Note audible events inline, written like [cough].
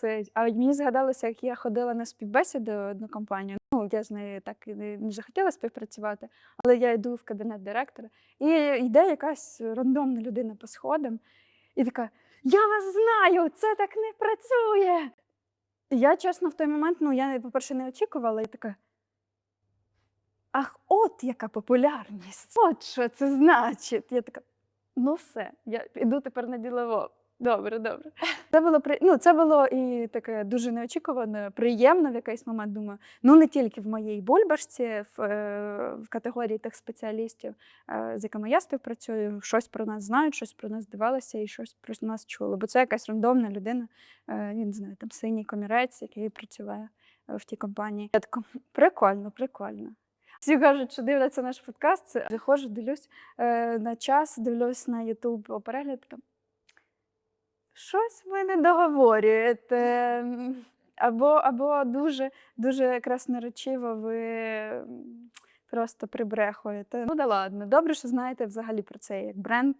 Це, а мені згадалося, як я ходила на співбесіду одну компанію. Ну, я з нею так і не захотіла співпрацювати, але я йду в кабінет директора, і йде якась рандомна людина по сходам, і така: Я вас знаю, це так не працює. Я, чесно, в той момент, ну, я, по-перше, не очікувала, і така. Ах, от яка популярність! От що це значить. Я така, ну все, я піду тепер на ділово. Добре, добре. [laughs] Це було при... ну, це було і таке дуже неочікувано, приємно в якийсь момент. Думаю, ну не тільки в моїй бульбашці, в, е, в категорії тих спеціалістів, е, з якими я співпрацюю, щось про нас знають, щось про нас дивилися і щось про нас чули. Бо це якась рандомна людина, е, я не знаю, там синій комірець, який працює е, в тій компанії. Я така, прикольно, прикольно. Всі кажуть, що дивляться наш подкаст. Це виходжу, дивлюсь е, на час, дивлюсь на Ютуб перегляд. Щось ви не договорюєте. Або, або дуже, дуже красноречиво ви просто прибрехуєте. Ну да ладно, добре, що знаєте взагалі про це як бренд.